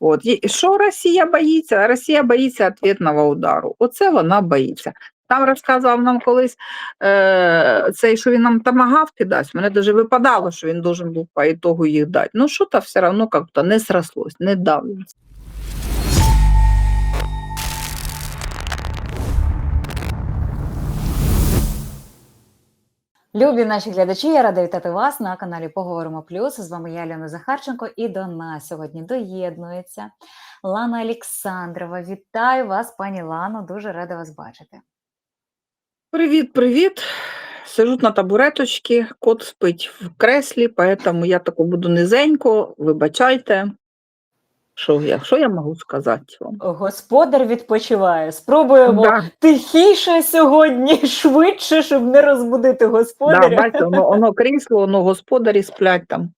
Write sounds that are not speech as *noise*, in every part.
От. І що Росія боїться? Росія боїться відповідного удару. Оце вона боїться. Там розказував нам колись е, цей, що він нам тамагавки дасть. Мене даже випадало, що він должен був по ітогу їх дати. Ну що то все одно як-то не срослось, не дав. він. Любі наші глядачі, я рада вітати вас на каналі Поговоримо Плюс. З вами я, Ліна Захарченко, і до нас сьогодні доєднується Лана Олександрова. Вітаю вас, пані Лано. Дуже рада вас бачити. Привіт, привіт. Сижу на табуреточці, кот спить в креслі, поэтому я тако буду низенько, вибачайте. Що я, що я можу сказати вам? Господар відпочиває. Спробуємо Да. тихіше сьогодні, *laughs* швидше, щоб не розбудити Да, бачите, воно, воно крісло, воно господарі сплять там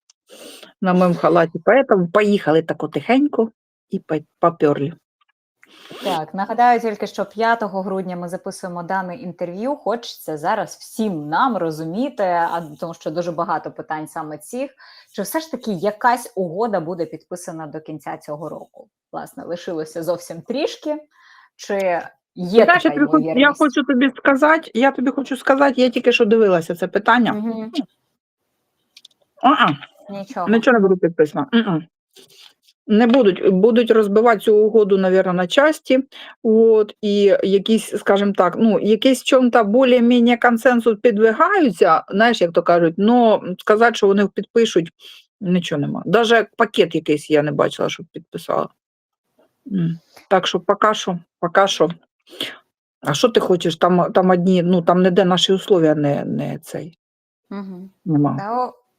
на моєму халаті. Поэтому поїхали тако тихенько і по- поперли. Так, нагадаю тільки, що 5 грудня ми записуємо дане інтерв'ю. Хочеться зараз всім нам розуміти, а тому що дуже багато питань саме цих. Чи все ж таки якась угода буде підписана до кінця цього року? Власне, лишилося зовсім трішки. Чи є Знаєш, я, така хочу- я хочу тобі сказати, я тобі хочу сказати, я тільки що дивилася це питання. Угу. А-а. Нічого. Нічого не буду підписано. Не будуть, будуть розбивати цю угоду, мабуть, на часті. От, і якісь, скажімо так, ну, якийсь в чому-то більш-менш консенсус підвигаються, знаєш, як то кажуть, але сказати, що вони підпишуть, нічого нема. Навіть пакет якийсь я не бачила, щоб підписала. Так що поки що, поки що. А що ти хочеш? Там, там одні, ну там ніде наші условия не, не цей Мгм. нема.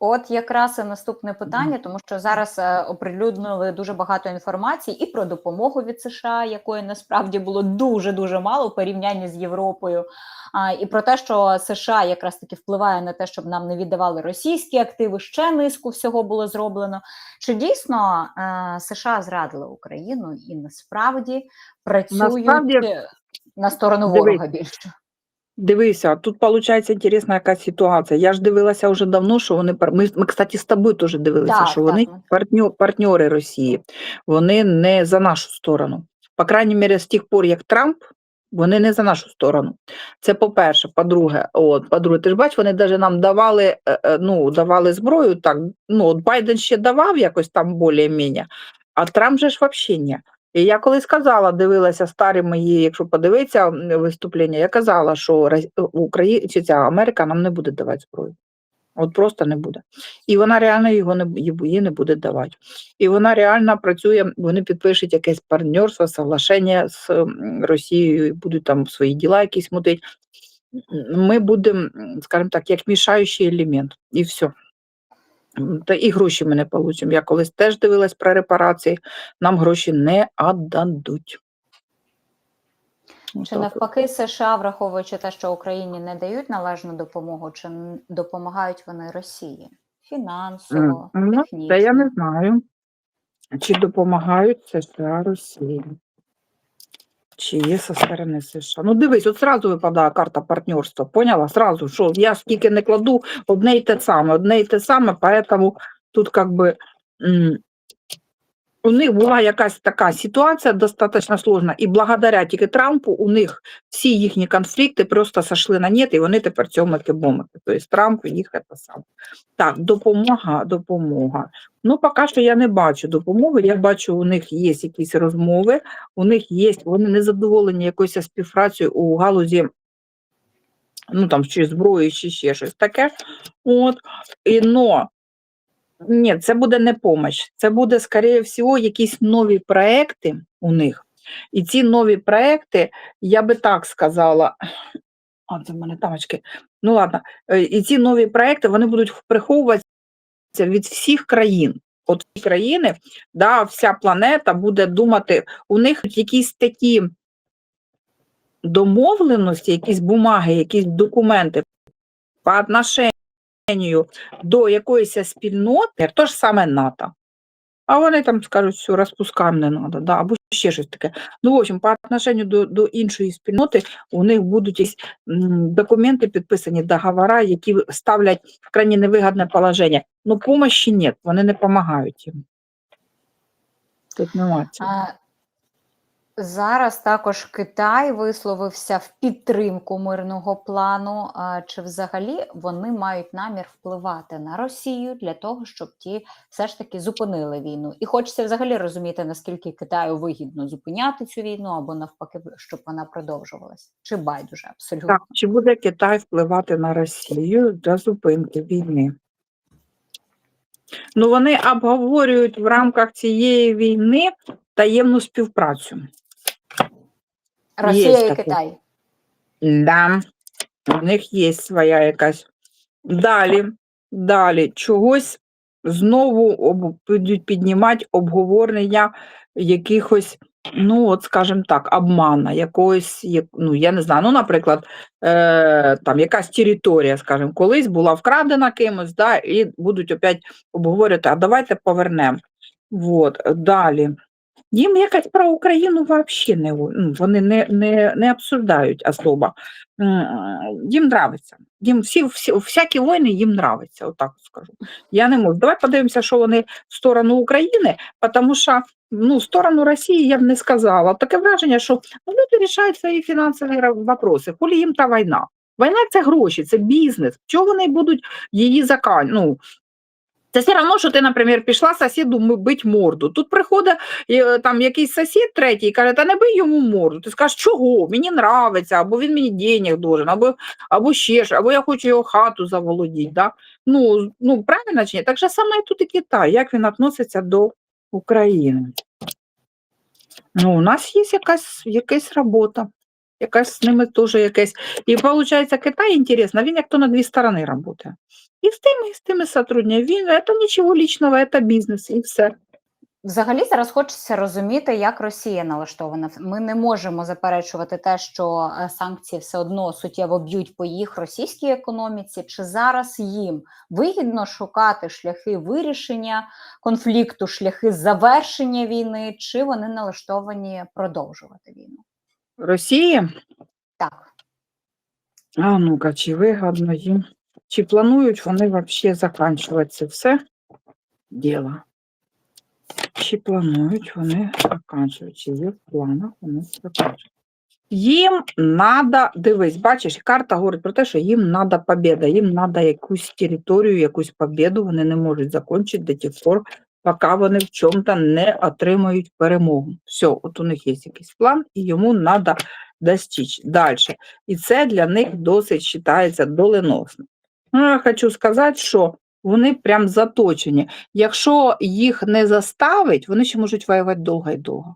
От якраз наступне питання, тому що зараз е, оприлюднили дуже багато інформації і про допомогу від США, якої насправді було дуже дуже мало в порівнянні з Європою, і про те, що США якраз таки впливає на те, щоб нам не віддавали російські активи. Ще низку всього було зроблено. Чи дійсно е, США зрадили Україну і насправді працюють Насправді, на сторону ворога більше? Дивися, тут виходить інтересна якась ситуація. Я ж дивилася вже давно, що вони ми, ми кстати, з тобою теж дивилися, Так, що так, вони партньо, партньори Росії, вони не за нашу сторону. По крайній мірі, з тих пор, як Трамп, вони не за нашу сторону. Це по-перше, по-друге, от, по-друге, ти ж бачиш, вони навіть нам давали, е, е, ну, давали зброю. Так, ну, от Байден ще давав якось там більш-менш, а Трамп же ж взагалі ні. І я коли сказала, дивилася старі мої, якщо подивитися виступлення, я казала, що Рос- Україна чи ця Америка нам не буде давати зброю. От просто не буде. І вона реально його не їй не буде давати. І вона реально працює, вони підпишуть якесь партнерство, соглашення з Росією, будуть там свої діла якісь мутити. Ми будемо, скажімо так, як мішаючий елемент, і все. Та і гроші ми не получимо. Я колись теж дивилась про репарації, нам гроші не віддадуть. Чи навпаки США, враховуючи те, що Україні не дають належну допомогу, чи допомагають вони Росії фінансово, Ну, технічно? це я не знаю. Чи допомагають США Росії? Чи є со сторони США? Ну дивись, от зразу випадає карта партнерства, поняла? Сразу, що я скільки не кладу, одне й те саме, одне й те саме, поэтому тут как би у них була якась така ситуація достатньо сложна, і благодаря тільки Трампу у них всі їхні конфлікти просто сошли на нет, і вони тепер цьомики бомики. Тобто Трамп їх це саме. Так, допомога, допомога. Ну, поки що я не бачу допомоги. Я бачу, у них є якісь розмови, у них є, вони не задоволені якоюсь співпрацею у галузі, ну там чи зброї, чи ще щось таке. От. І, но ні, це буде не помощь. Це буде, скоріше всього, якісь нові проекти у них. І ці нові проекти, я би так сказала, а це в мене тамочки. Ну ладно, Е, і ці нові проекти вони будуть приховуватися від всіх країн. От країни, да, вся планета буде думати, у них якісь такі домовленості, якісь бумаги, якісь документи по отношенню до якоїсь спільноти, то ж саме НАТО. А вони там скажуть, що розпускаємо не треба, да, або ще щось таке. Ну, в общем, по отношенню до, до іншої спільноти у них будуть якісь документи підписані, договори, які ставлять в крайне невигідне положення. Ну, помощі нет, вони не допомагають їм. Тут нема цього. А, Зараз також Китай висловився в підтримку мирного плану. Чи взагалі вони мають намір впливати на Росію для того, щоб ті все ж таки зупинили війну? І хочеться взагалі розуміти, наскільки Китаю вигідно зупиняти цю війну або навпаки, щоб вона продовжувалась? Чи байдуже абсолютно? Так, чи буде Китай впливати на Росію для зупинки війни? Ну, вони обговорюють в рамках цієї війни таємну співпрацю. Росія є і таке. Китай. Да, у них є своя якась. Далі, далі, чогось знову об, будуть піднімати обговорення якихось, ну, от, скажімо так, обмана, якогось, як- ну, я не знаю, ну, наприклад, е, там якась територія, скажімо, колись була вкрадена кимось, да, і будуть опять обговорювати, а давайте повернемо. Вот, далі. Їм якось про Україну взагалі не, ну, вони не, не, не обсуждають особо. Їм нравиться. Їм всі, всі, всякі війни їм нравиться, отак скажу. Я не можу. Давай подивимося, що вони в сторону України, тому що ну, в сторону Росії я б не сказала. Таке враження, що ну, люди рішають свої фінансові вопроси. Хулі їм та війна. Війна це гроші, це бізнес. Чого вони будуть її закан... ну, це все одно, що ти, наприклад, пішла сусіду бить морду. Тут приходить е, там якийсь сусід третій і каже, та не бий йому морду. Ти скажеш, чого? Мені нравиться, або він мені денег должен, або, або ще ж, або я хочу його хату заволодіти. Да? Ну, ну, правильно чи ні? Так же саме і тут і Китай, як він відноситься до України. Ну, у нас є якась, якась робота, якась з ними теж якась. І виходить, Китай інтересно, він як то на дві сторони працює. І з тими, і з тими сотрудничає. Він це нічого лічного, це бізнес, і все. Взагалі зараз хочеться розуміти, як Росія налаштована. Ми не можемо заперечувати те, що е, санкції все одно суттєво б'ють по їх російській економіці. Чи зараз їм вигідно шукати шляхи вирішення конфлікту, шляхи завершення війни, чи вони налаштовані продовжувати війну? Росії, Так, а ну-ка, чи вигодно їм, чи планують вони взагалі закінчувати це все? Діло? Чи планують вони закінчувати, чи є в планах вони закінчувати? Їм треба, дивись, бачиш, карта говорить про те, що їм треба побіда, їм треба якусь територію, якусь побіду, вони не можуть закінчити до тих пор, поки вони в чому-то не отримають перемогу. Все, от у них є якийсь план, і йому треба достичь далі. І це для них досить вважається доленосно. Ну, я хочу сказати, що вони прям заточені. Якщо їх не заставить, вони ще можуть воювати довго і довго.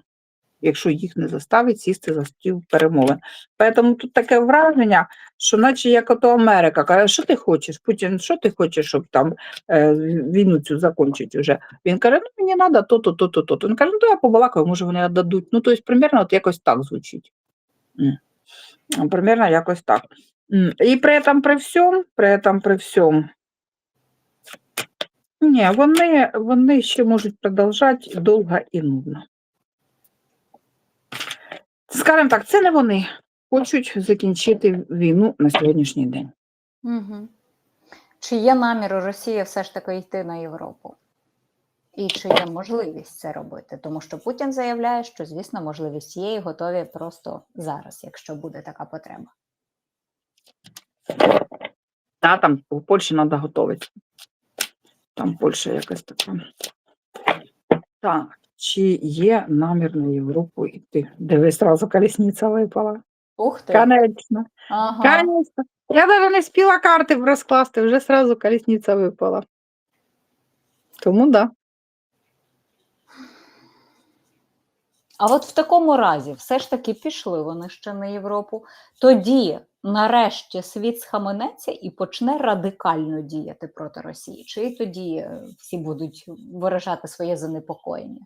Якщо їх не заставить сісти за стіл перемовин. Тому тут таке враження, що наче як ото Америка каже, що ти хочеш, Путін, що ти хочеш, щоб там е, війну цю закінчити вже. Він каже, ну мені треба то-то, то-то, то-то. Він каже, ну то я побалакаю, може вони віддадуть. Ну, тобто, примерно от якось так звучить. М. Примерно якось так. І при этом при всьому, при этом при всьому, ні, вони, вони ще можуть продовжати довго і нудно. Скажімо так, це не вони хочуть закінчити війну на сьогоднішній день. угу. чи є намір у Росії все ж таки йти на Європу? І чи є можливість це робити? Тому що Путін заявляє, що, звісно, можливість є і готові просто зараз, якщо буде така потреба. Та там у Польщі треба готуватися. Там Польща якась така. Так, чи є намір на Європу йти? Дивись, одразу колісниця випала. Ух ти! Конечно. Ага. Конечно. Я даже не спіла карти розкласти, вже сразу колісниця випала. Тому да. А от в такому разі, все ж таки пішли вони ще на Європу. Тоді, нарешті, світ схаменеться і почне радикально діяти проти Росії. Чи тоді е, всі будуть виражати своє занепокоєння?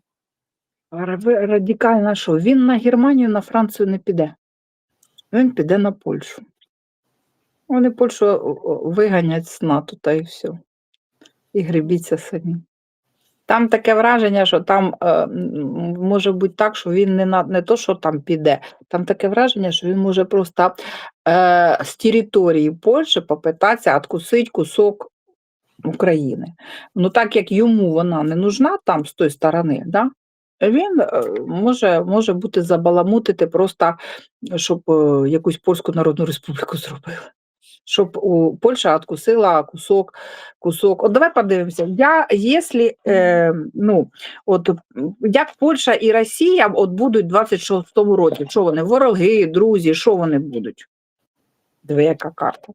Ра- Радикально що? Він на Германію, на Францію не піде. Він піде на Польщу. Вони Польщу виганять з НАТО та і все. І гребіться самі. Там таке враження, що там е, може бути так, що він не, на, не то, що там піде, там таке враження, що він може просто е, з території Польщі попитатися відкусити кусок України. Ну так як йому вона не нужна там з тої сторони, да? Він е, може, може бути забаламутити просто, щоб е, якусь Польську Народну Республіку зробили. Щоб у Польща откусила кусок, кусок. От давай подивимося. Я, якщо, е, ну, от, м, як Польща і Росія от будуть в 26-му році, що вони, вороги, друзі, що вони будуть? Диви, яка карта.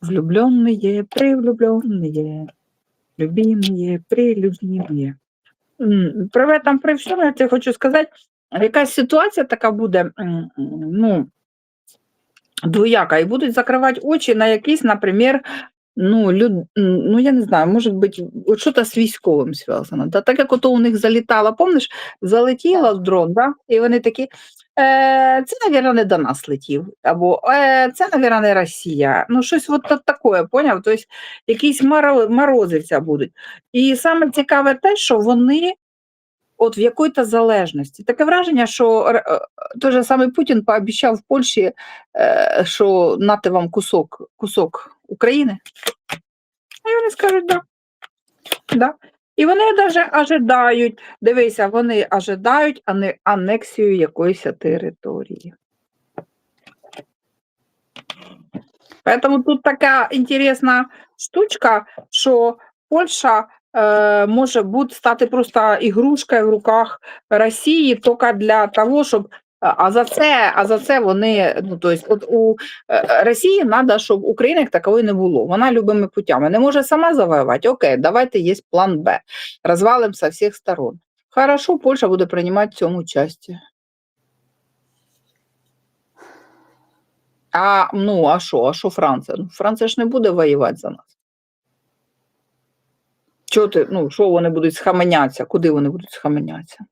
Влюбленные, привлюбленные, любимые, прилюбимые. При этом, при всьому, я тебе хочу сказати, якась ситуація така буде, ну, двояка, і будуть закривати очі на якийсь, наприклад, ну, люд, ну, я не знаю, може бути, от що-то з військовим зв'язано. Да? Так як ото у них залітало, помниш, залетіло в дрон, да? і вони такі, е, це, мабуть, не до нас летів, або е, це, мабуть, не Росія. Ну, щось от таке, поняв? Тобто якісь морозивця будуть. І саме цікаве те, що вони от в якої-то залежності. Таке враження, що е, той же самий Путін пообіцяв в Польщі, е, що нате вам кусок, кусок України. І вони скажуть, да. да. І вони навіть ожидають, дивися, вони ожидають анексію якоїсь території. Поэтому тут така інтересна штучка, що Польща е, може бути стати просто ігрушкою в руках Росії тільки для того, щоб. А за це, а за це вони, ну то есть, от у е, Росії треба, щоб України як такової не було. Вона любими путями не може сама завоювати. Окей, давайте є план Б. Розвалим со всіх сторон. Хорошо, Польща буде приймати в цьому участь. А ну а що? А що Франція? Ну, Франція ж не буде воювати за нас. Чого ти, ну, що вони будуть схаменятися? Куди вони будуть схаменятися?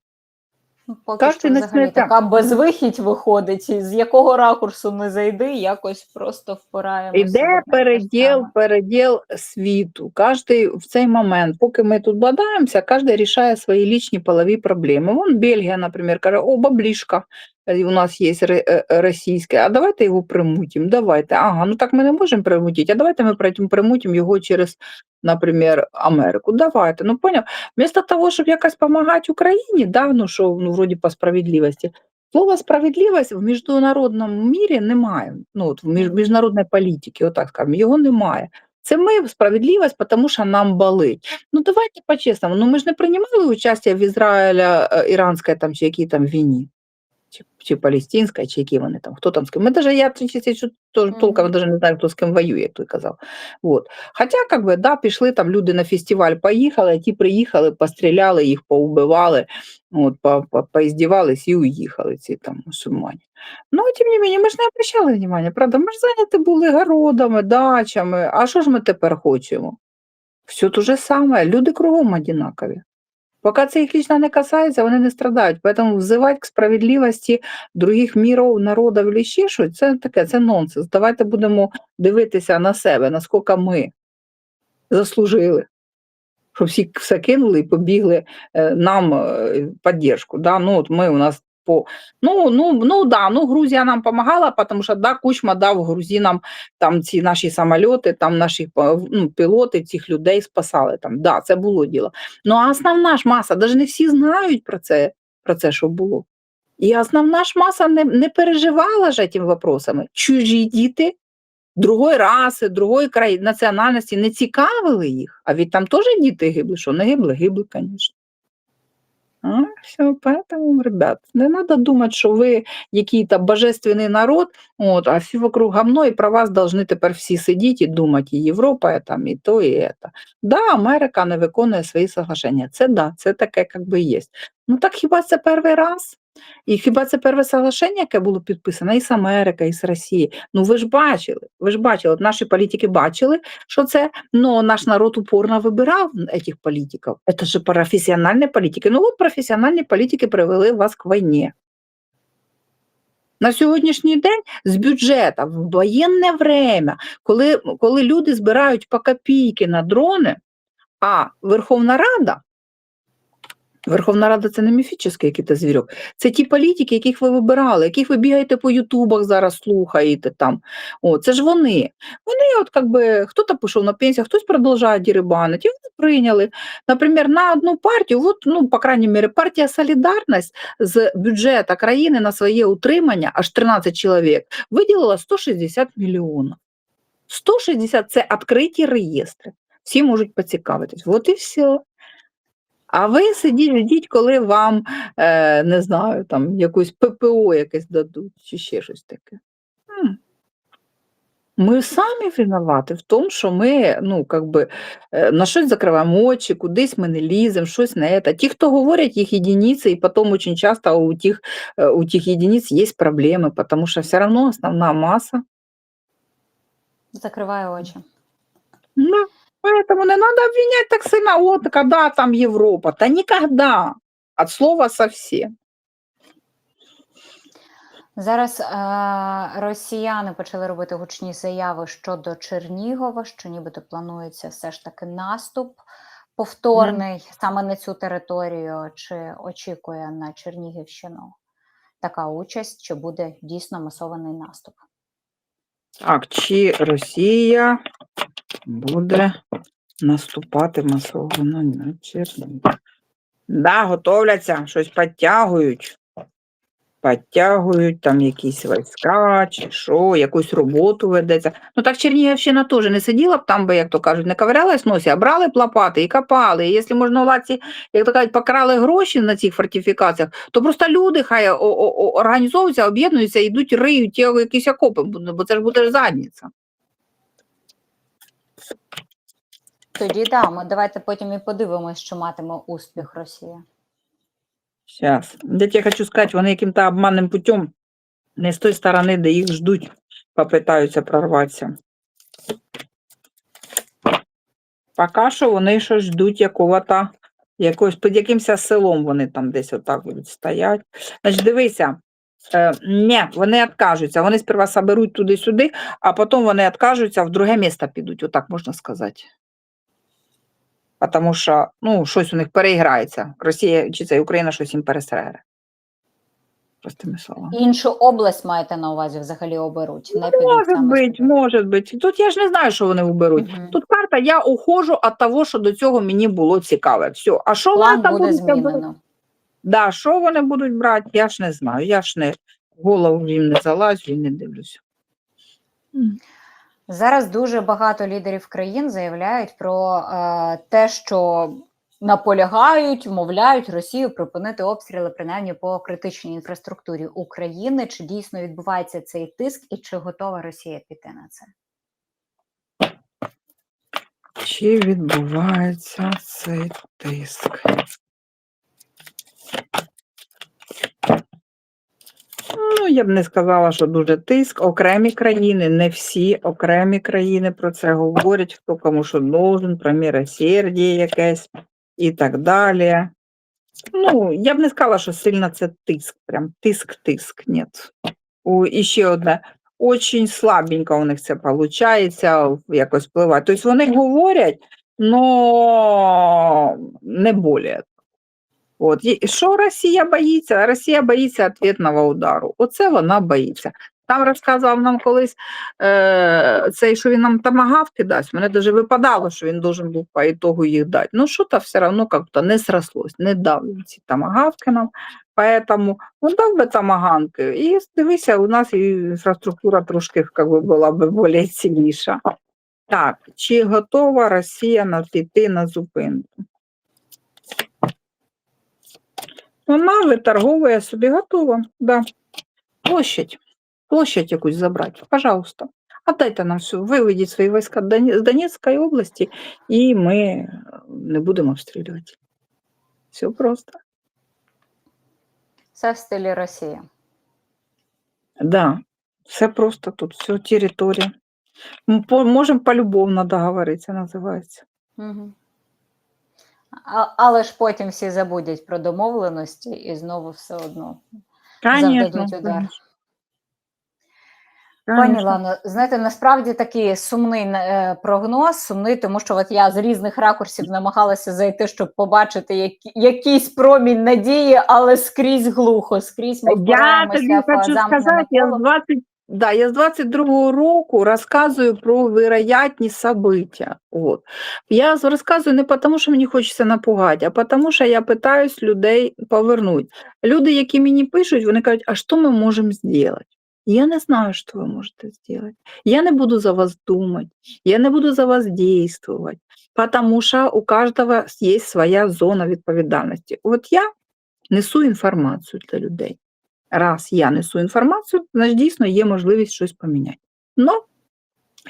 Ну, Поки Кажете, що взагалі така безвихідь виходить, з якого ракурсу не зайди, якось просто впираємося. Іде переділ, переділ світу. Кожний в цей момент, поки ми тут бадаємося, кожен рішає свої лічні полові проблеми. Вон Бельгія, наприклад, каже, о, баблішка, е, у нас є е, російське, а давайте його примутимо, давайте. Ага, ну так ми не можемо примутити, а давайте ми примутимо його через, наприклад, Америку. Давайте. Ну, поняв? Вместо того, щоб якось допомагати Україні, да, ну що, ну, вроді по справедливості, Слова справедливість в міжнародному мірі немає. Ну, от в між, міжнародної політики, отак скажемо, його немає. Це ми справедливість, тому що нам болить. Ну давайте по-чесному. Ну ми ж не приймали участь в Ізраїля, іранській там чи якій там війні, чи, чи палестинській, чи які вони там, хто там з ким. Ми даже, я чисто толком даже не знаю, хто з ким воює, як той казав. Вот. Хоча, как би, да, пішли там люди на фестиваль, поїхали, а ті приїхали, постріляли, їх поубивали, от, по, по, поіздівались і уїхали ці там мусульмані. Ну, тим не менее, ми ж не обращали внимання, правда, ми ж зайняті були городами, дачами, а що ж ми тепер хочемо? Все те же саме, люди кругом одинакові. Поки це їх лично не касається, вони не страдають. Поэтому взивати к справедливості других міров, народів чи ще щось, це таке, це нонсенс. Давайте будемо дивитися на себе, наскільки ми заслужили, щоб всі все кинули і побігли е, нам е, підтримку. Да? Ну, от ми у нас по... Ну, ну, ну, да, ну, Грузія нам допомагала, тому що да, Кучма дав грузинам там ці наші самольоти, там наші е, ну, пілоти цих людей спасали. Там. Да, це було діло. Ну, а основна ж маса, навіть не всі знають про це, про це, що було. І основна ж маса не, не переживала ж цими вопросами. Чужі діти другої раси, другої країни, національності не цікавили їх. А від там теж діти гибли, що не гибли, гибли, звісно. А, все, поэтому, ребят, не надо думать, що ви який-то божественний народ, от, а всі вокруг говно, і про вас должны тепер всі сидіти і думати, і Європа, і там, і то, і це. Да, Америка не виконує свої соглашення. Це да, це таке, як би є. Ну так хіба це перший раз? І хіба це перше соглашення, яке було підписано і з Америкою, і з Росією? Ну ви ж бачили, ви ж бачили, наші політики бачили, що це, ну наш народ упорно вибирав цих політиків. Це ж професіональні політики. Ну от професіональні політики привели вас к війні. На сьогоднішній день з бюджету в воєнне время, коли, коли люди збирають по копійки на дрони, а Верховна Рада Верховна Рада це не міфічний якийсь звірок. Це ті політики, яких ви вибирали, яких ви бігаєте по Ютубах зараз слухаєте там. О, це ж вони. Вони, от как би, хтось пішов на пенсію, хтось продовжує дірибанити. І вони прийняли. Наприклад, на одну партію, от, ну, по крайній мірі, партія Солідарність з бюджету країни на своє утримання, аж 13 чоловік, виділила 160 мільйонів. 160 – це відкриті реєстри. Всі можуть поцікавитись. От і все. А ви сидіть, ждіть, коли вам, е, не знаю, там якусь ППО якесь дадуть, чи ще щось таке. Ми самі винуваті в тому, що ми ну, как би, е, на щось закриваємо очі, кудись ми не ліземо, щось не це. Ті, хто говорять, їх єдиниці, і потім дуже часто у тих, е, у тих єдиниць є проблеми, тому що все одно основна маса. Закриваю очі. Да. Поэтому не надо обвинять так сильно, вот когда там Европа. Да никогда. От слова совсем. Зараз е, росіяни почали робити гучні заяви щодо Чернігова, що нібито планується все ж таки наступ повторний саме на цю територію. Чи очікує на Чернігівщину така участь, чи буде дійсно масований наступ? Так, чи Росія буде наступати масово на Чернігів? Да, готовляться, щось підтягують. Підтягують там якісь війська, чи що, якусь роботу ведеться. Ну так Чернігівщина теж не сиділа б там би, як то кажуть, не ковирялась носі, а брали б лопати і копали. І якщо можна владці, як то кажуть, покрали гроші на цих фортифікаціях, то просто люди хай організовуються, об'єднуються, йдуть, риють якісь окопи, бо це ж буде задниця. Тоді да, ми давайте потім і подивимось, що матиме успіх Росія. Сейчас. Я тебе хочу сказать, вони яким-то обманним путем не з той сторони, де їх ждуть, попитаються прорватися. Поки що вони щось ждуть якого-то, якогось, під якимось селом вони там десь отак будуть стоять. Значить, дивися, е, ні, вони відкажуться. Вони сперва соберуть туди-сюди, а потім вони відкажуться, в друге місто підуть, отак можна сказати. Тому що ну, щось у них переіграється. Росія чи це Україна щось їм пересере. Простими словами. Іншу область маєте на увазі взагалі оберуть. Не Може бути, може бути. Тут я ж не знаю, що вони виберуть. Мгм. Тут карта, я ухожу від того, що до цього мені було цікаве. Все. А що План буде будуть брати? Да, що вони будуть брати, я ж не знаю. Я ж не голову їм не залазю і не дивлюся. Зараз дуже багато лідерів країн заявляють про е, те, що наполягають, вмовляють Росію припинити обстріли принаймні по критичній інфраструктурі України. Чи дійсно відбувається цей тиск, і чи готова Росія піти на це? Чи відбувається цей тиск? Ну, я б не сказала, що дуже тиск. Окремі країни, не всі окремі країни про це говорять, хто кому що должен, про миросердя якесь і так далі. Ну, я б не сказала, що сильно це тиск, прям тиск-тиск, ні. У, і ще одне, очень слабенько у них це виходить, якось впливає. Тобто вони говорять, но не более. От. І Що Росія боїться? Росія боїться відповідного удару. Оце вона боїться. Там розказував нам колись е, цей, що він нам тамагавки дасть. Мене навіть випадало, що він должен був по ітогу їх дати. Ну, що то все одно як-то не срослось, не дав він ці тамагавки нам. Поэтому ну, дав би тамаганки. І дивися, у нас і інфраструктура трошки как би, була б більш ціліша. Так, чи готова Росія на піти на зупинку? Вона виторговує собі готова, да. Площадь. Площадь якусь забрати, пожалуйста. Отдайте нам все, виведіть свої війська з Донецької області, і ми е, не будемо обстрілювати. Все просто. Це в стилі Росії. Да, все просто тут, все територія. М, по- Можемо полюбовно договоритися, називається. Угу. А, але ж потім всі забудять про домовленості і знову все одно завдадуть удар. Пані Лано, знаєте, насправді такий сумний е, прогноз, сумний, тому що от я з різних ракурсів намагалася зайти, щоб побачити які, якийсь промінь надії, але скрізь глухо, скрізь ми Я тобі хочу сказати, я з 20, да, я з 22 року розказую про вероятні события. От. Я розказую не тому, що мені хочеться напугати, а тому, що я питаюсь людей повернути. Люди, які мені пишуть, вони кажуть, а що ми можемо зробити? Я не знаю, що ви можете зробити. Я не буду за вас думати, я не буду за вас действовать, потому що у кожного є своя зона відповідальності. От я несу інформацію для людей раз я несу інформацію, значить дійсно є можливість щось поміняти. Но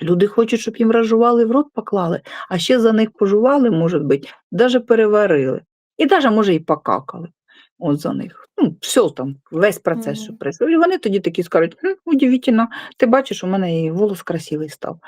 люди хочуть, щоб їм розжували в рот поклали, а ще за них пожували, може бути, навіть переварили. І навіть, може, і покакали от за них. Ну, все там, весь процес, що Мгм. пройшов. І вони тоді такі скажуть, хм, удивительно, ти бачиш, у мене і волос красивий став.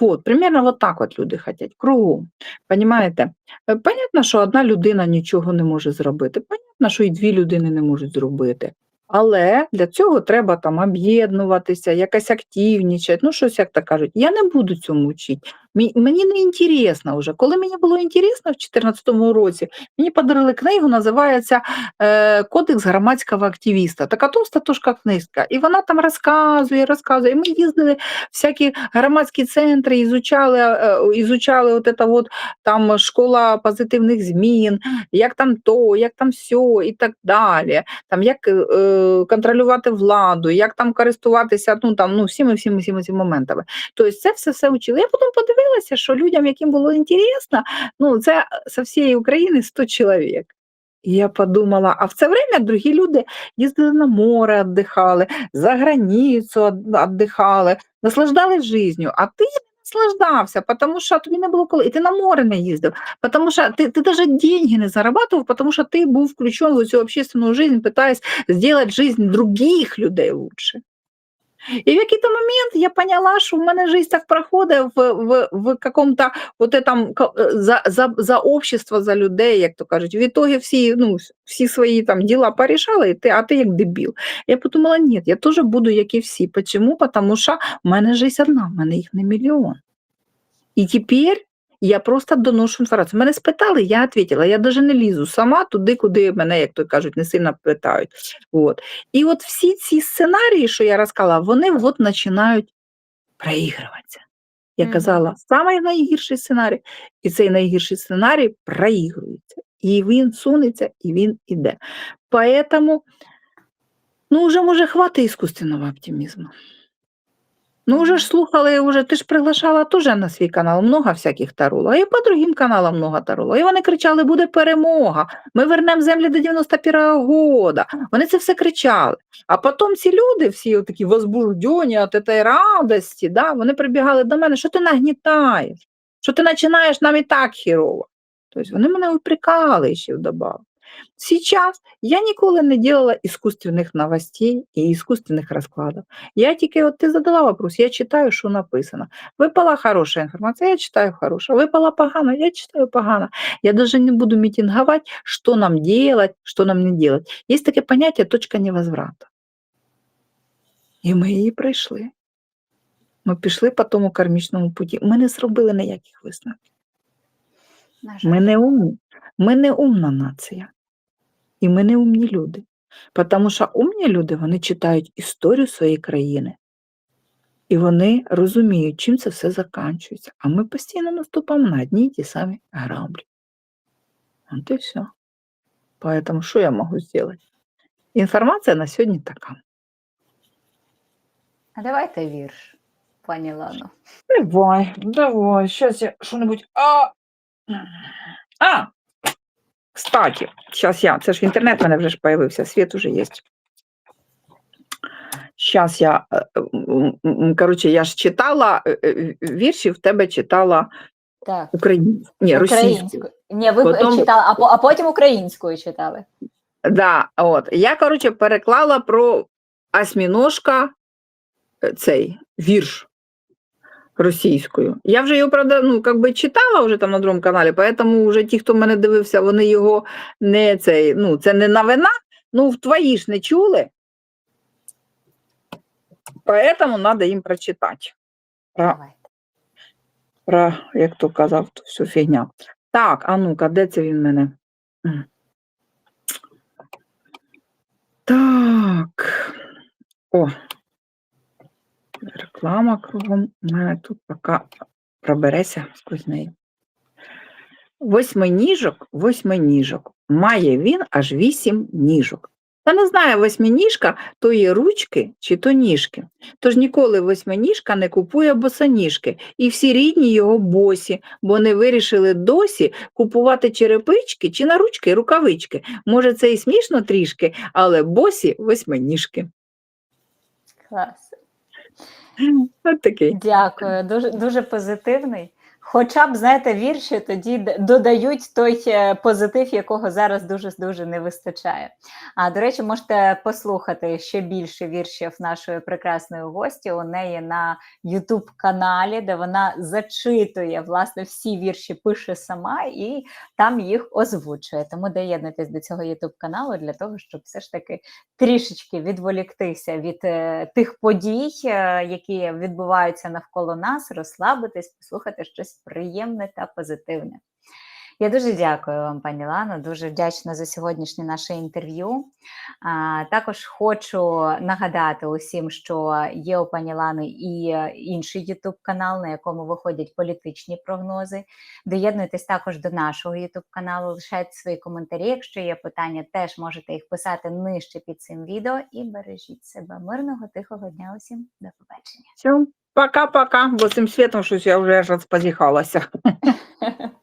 Вот, примерно вот так от люди хочуть, кругом. Понимаєте? Е, Понятно, що одна людина нічого не може зробити. Понятно, що і дві людини не можуть зробити. Але для цього треба там об'єднуватися, якось активнічати, ну щось як то кажуть. Я не буду цьому вчити. Мені не інтересно вже. Коли мені було інтересно в 2014 році, мені подарили книгу, називається е, Кодекс громадського активіста. Така товста тушка книжка. І вона там розказує, розказує. І ми їздили в всякі громадські центри, ізучали, е, ізучали от это вот, там школа позитивних змін, як там то, як там сьо і так далі там як е, контролювати владу, як там користуватися ну, там, ну, всіми всіми всіми цими моментами. Тобто це все все учили. Я потім подивилася, що людям, яким було інтересно, ну, це з всієї України 100 чоловік. І я подумала, а в це время другі люди їздили на море, віддихали, за границю від- віддихали, наслаждались життю, а ти не наслаждався, тому що тобі не було коли, і ти на море не їздив, потому что ты, ты даже деньги не зарабатывал, потому что ты был включен в эту общественную жизнь, пытаясь сделать жизнь других людей лучше. І в якийсь момент я поняла, що в мене життя так проходить в, в, в каком-то вот этом, е, за, за, за общество, за людей, як то кажуть. В ітогі всі, ну, всі свої там діла порішали, і ти, а ти як дебіл. Я подумала, ні, я теж буду, як і всі. Почему? Потому що в мене життя одна, в мене їх не мільйон. І тепер я просто доношу інформацію. Мене спитали, я відповіла. Я навіть не лізу сама туди, куди мене, як то кажуть, не сильно питають. От. І от всі ці сценарії, що я розказала, вони от починають проігруватися. Я казала, самий найгірший сценарій, і цей найгірший сценарій проігрується. І він сунеться, і він іде. Поэтому, ну, вже може хватить іскусственного оптимізму. Ну, уже ж слухали, уже, ти ж приглашала теж на свій канал много всяких таролог, і по другим каналам много таролог. І вони кричали, буде перемога, ми вернемо землі до 91-го года. Вони це все кричали. А потім ці люди, всі такі возбуждені від цієї радості, да, вони прибігали до мене, що ти нагнітаєш? Що ти починаєш нам і так хірово. Тобто вони мене упрекали ще вдобавок. Сейчас я ніколи не делала искусственных новостей и искусственных раскладов. Я тільки, от ти задала вопрос, я читаю, що написано. Випала хороша інформація, я читаю хороша. Випала погано, я читаю погано. Я даже не буду мітинговать, що нам делать, що нам не делать. Є таке поняття точка невозврату. І ми її пройшли. Ми пішли по тому кармічному путі. Ми не зробили ніяких висновків. Ми не умні. Ми не умна нація. І ми не умні люди. Тому що умні люди вони читають історію своєї країни. І вони розуміють, чим це все закінчується. А ми постійно наступаємо на одні й ті самі граблі. От і все. Поэтому що я можу зробити? Інформація на сьогодні така. А давайте вірш, пані Лано. Давай, давай, сейчас я что-нибудь. А! а! Кстати, сейчас я. Це ж в інтернет в мене вже ж появився, світ уже є. Сейчас я, е, м, короче, я ж читала е, е, вірші, в тебе читала Так. українську. Ні, російську. Ні, ви Потім- читали, а, а потім українською читали. Да, от. Я, короче, переклала про осьміножка е, цей вірш російською. Я вже його, правда, ну, как би читала вже там на другому каналі, поэтому вже ті, хто мене дивився, вони його не цей, ну, це не новина, ну, в твої ж не чули. Поэтому надо їм прочитати. Про, про як то казав, то всю фігня. Так, а ну-ка, де це він мене? Так. О. Реклама кругом. У мене тут поки пробереся сквозь неї. Восьминіжок, восьминіжок. Має він аж вісім ніжок. Та не знає восьминіжка, то є ручки чи то ніжки. Тож ніколи восьминіжка не купує босоніжки, і всі рідні його босі, бо не вирішили досі купувати черепички чи на ручки рукавички. Може, це і смішно трішки, але босі восьминіжки. Клас. От такий. Дякую, дуже, дуже позитивний. Хоча б, знаєте, вірші тоді додають той е, позитив, якого зараз дуже-дуже не вистачає. А до речі, можете послухати ще більше віршів нашої прекрасної гості. У неї на youtube каналі, де вона зачитує власне всі вірші, пише сама і там їх озвучує. Тому доєднуйтесь до цього youtube каналу для того, щоб все ж таки трішечки відволіктися від е, тих подій, е, які відбуваються навколо нас, розслабитись, послухати щось приємне та позитивне. Я дуже дякую вам, пані Лано, дуже вдячна за сьогоднішнє наше інтерв'ю. Також хочу нагадати усім, що є у пані Лани і інший Ютуб канал, на якому виходять політичні прогнози. Доєднуйтесь також до нашого Ютуб каналу, лишайте свої коментарі. Якщо є питання, теж можете їх писати нижче під цим відео. І бережіть себе. Мирного, тихого дня усім. До побачення. Пока-пока, бо цим світом щось я вже аж розпозіхалася. *laughs*